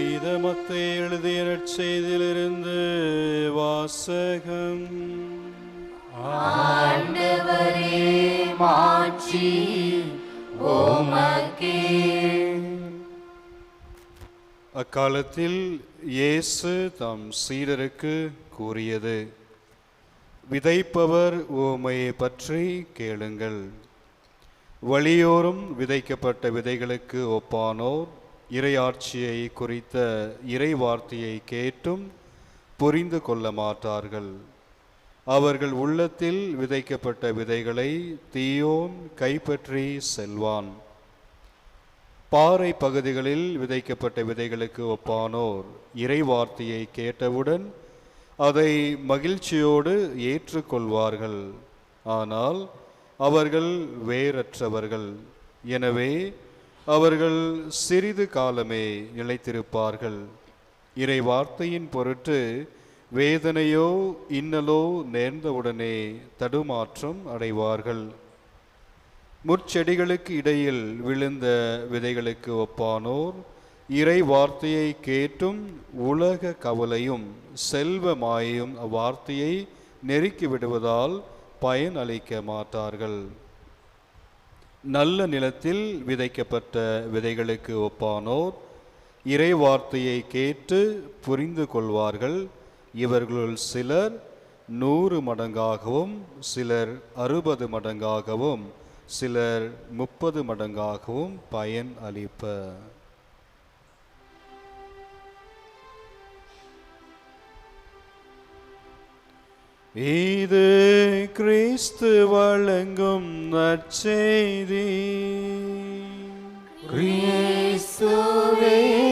புனித மத்தை எழுதிய நற்செய்தியிலிருந்து வாசகம். ஆண்டவரே மாட்சி உமக்கே. அக்காலத்தில் இயேசு தம் சீடருக்கு கூறியது விதைப்பவர் உவமையை பற்றி கேளுங்கள். வழியோரும் விதைக்கப்பட்ட விதைகளுக்கு ஒப்பானோர் இறையாட்சியை குறித்த இறை வார்த்தையை கேட்டும் புரிந்து கொள்ள மாட்டார்கள். அவர்கள் உள்ளத்தில் விதைக்கப்பட்ட விதைகளை தீயோன் கைப்பற்றி செல்வான். பாறை பகுதிகளில் விதைக்கப்பட்ட விதைகளுக்கு ஒப்பானோர் இறை வார்த்தையை கேட்டவுடன் அதை மகிழ்ச்சியோடு ஏற்றுக்கொள்வார்கள். ஆனால் அவர்கள் வேறற்றவர்கள். எனவே அவர்கள் சிறிது காலமே நிலைத்திருப்பார்கள். இறை வார்த்தையின் பொருட்டு வேதனையோ இன்னலோ நேர்ந்தவுடனே தடுமாற்றம் அடைவார்கள். முற்செடிகளுக்கு இடையில் விழுந்த விதைகளுக்கு ஒப்பானோர் இறை வார்த்தையை கேட்டும் உலக கவலையும் செல்வ மாயையும் அவ்வார்த்தையை நெருக்கி விடுவதால் பயன் அளிக்க மாட்டார்கள். நல்ல நிலத்தில் விதைக்கப்பட்ட விதைகளுக்கு ஒப்பானோர் இறை வார்த்தையை கேட்டு புரிந்து கொள்வார்கள். இவர்களுள் சிலர் நூறு மடங்காகவும் சிலர் அறுபது மடங்காகவும் சிலர் முப்பது மடங்காகவும் பயன் அளிப்பர். இது கிறிஸ்து வழங்கும் நற்செய்தி. கிறிஸ்துவே